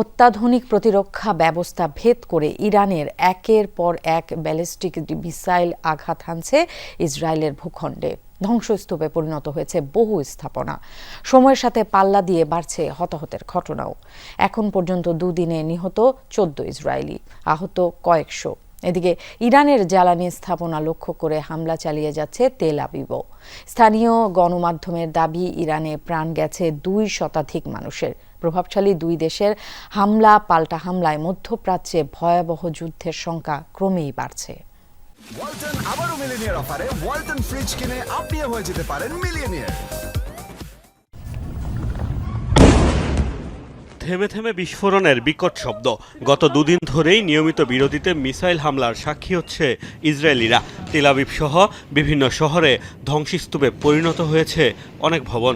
অত্যাধুনিক প্রতিরক্ষা ব্যবস্থা ভেদ করে ইরানের একের পর এক ব্যালিস্টিক মিসাইল আঘাত হানছে ইসরায়েলের ভূখণ্ডে। ধ্বংসস্তূপে পরিণত হয়েছে বহু স্থাপনা। সময়ের সাথে পাল্লা দিয়ে বাড়ছে হতাহতের ঘটনাও। এখন পর্যন্ত দুদিনে নিহত চোদ্দ ইসরায়েলি, আহত কয়েকশো। এদিকে ইরানের জ্বালানি স্থাপনা লক্ষ্য করে হামলা চালিয়ে যাচ্ছে তেল আবিবও। স্থানীয় গণমাধ্যমের দাবি, ইরানে প্রাণ গেছে দুই শতাধিক মানুষের। প্রভাবশালী দুই দেশের হামলা, পাল্টা হামলায় মধ্যপ্রাচ্যে ভয়াবহ যুদ্ধের সংখ্যা ক্রমেই বাড়ছে। ওয়ালটন আবারও মিলিনিয়ার অফারে। ওয়ালটন ফ্রিজ কিনে আপনিও হয়ে যেতে পারেন মিলিয়নিয়ার। থেমে থেমে বিস্ফোরণের বিকট শব্দ। গত দুদিন ধরেই নিয়মিত বিরতিতে মিসাইল হামলার সাক্ষী হচ্ছে ইসরায়েলিরা। তেলাবিব সহ বিভিন্ন শহরে ধ্বংসস্তূপে পরিণত হয়েছে অনেক ভবন।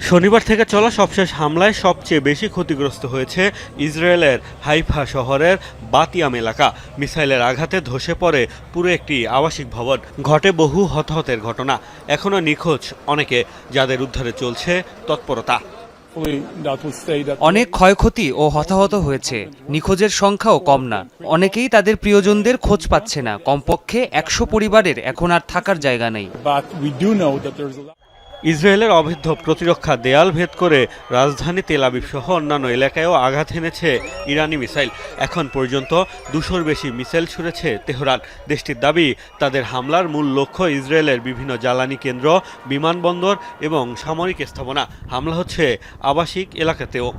শনিবার থেকে চলা সবশেষ হামলায় সবচেয়ে বেশি ক্ষতিগ্রস্ত হয়েছে ইসরায়েলের হাইফা শহরের বাতিয়াম এলাকা। মিসাইলের আঘাতে ধসে পড়ে পুরো একটি আবাসিক ভবন। ঘটে বহু হতাহতের ঘটনা। এখনও নিখোঁজ অনেকে, যাদের উদ্ধারে চলছে তৎপরতা। অনেক ক্ষয়ক্ষতি ও হতাহত হয়েছে। নিখোঁজের সংখ্যাও কম না। অনেকেই তাদের প্রিয়জনদের খোঁজ পাচ্ছে না। কমপক্ষে একশো পরিবারের এখন আর থাকার জায়গা নেই। ইসরায়েলের অবৈধ প্রতিরক্ষা দেয়াল ভেদ করে রাজধানী তেলাবিব সহ অন্যান্য এলাকায়ও আঘাত হেনেছে ইরানি মিসাইল। এখন পর্যন্ত দুশোর বেশি মিসাইল ছুড়েছে তেহরান। দেশটির দাবি, তাদের হামলার মূল লক্ষ্য ইসরায়েলের বিভিন্ন জ্বালানি কেন্দ্র, বিমানবন্দর এবং সামরিক স্থাপনা। হামলা হচ্ছে আবাসিক এলাকাতেও।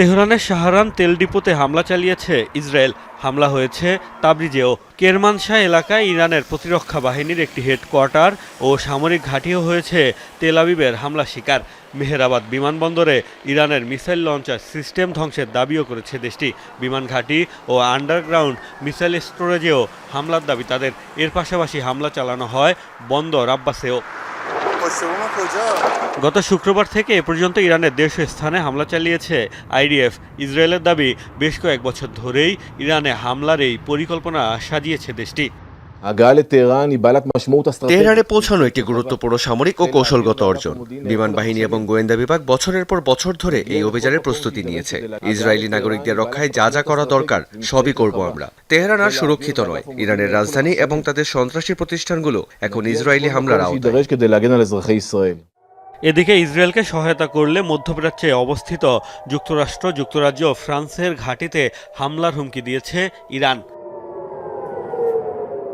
তেহরানের শাহরান তেল ডিপোতে হামলা চালিয়েছে ইসরায়েল। হামলা হয়েছে তাবরিজেও। কেরমানশাহ এলাকায় ইরানের প্রতিরক্ষা বাহিনীর একটি হেডকোয়ার্টার ও সামরিক ঘাঁটিও হয়েছে তেল আবিবের হামলা শিকার। মেহেরাবাদ বিমানবন্দরে ইরানের মিসাইল লঞ্চার সিস্টেম ধ্বংসের দাবিও করেছে দেশটি। বিমান ঘাঁটি ও আন্ডারগ্রাউন্ড মিসাইল স্টোরেজেও হামলার দাবি তাদের। এর পাশাপাশি হামলা চালানো হয় বন্দর আব্বাসেও। গত শুক্রবার থেকে এ পর্যন্ত ইরানের দেশ স্থানে হামলা চালিয়েছে আইডিএফ। ইসরায়েলের দাবি, বেশ কয়েক বছর ধরেই ইরানে হামলার এই পরিকল্পনা সাজিয়েছে দেশটি। তেহরানে পৌঁছানো একটি গুরুত্বপূর্ণ সামরিক ও কৌশলগত অর্জন। বিমান বাহিনী এবং গোয়েন্দা বিভাগ বছরের পর বছর ধরে এই অভিযানের প্রস্তুতি নিয়েছে। ইসরায়েলি নাগরিকদের রক্ষায় যা যা করা দরকার সবই করব আমরা। তেহরান আর সুরক্ষিত নয়। ইরানের রাজধানী এবং তাদের সন্ত্রাসী প্রতিষ্ঠানগুলো এখন ইসরায়েলি হামলার আওতায়। এদিকে ইসরায়েলকে সহায়তা করলে মধ্যপ্রাচ্যে অবস্থিত যুক্তরাষ্ট্র যুক্তরাজ্য ও ফ্রান্সের ঘাঁটিতে হামলার হুমকি দিয়েছে ইরান।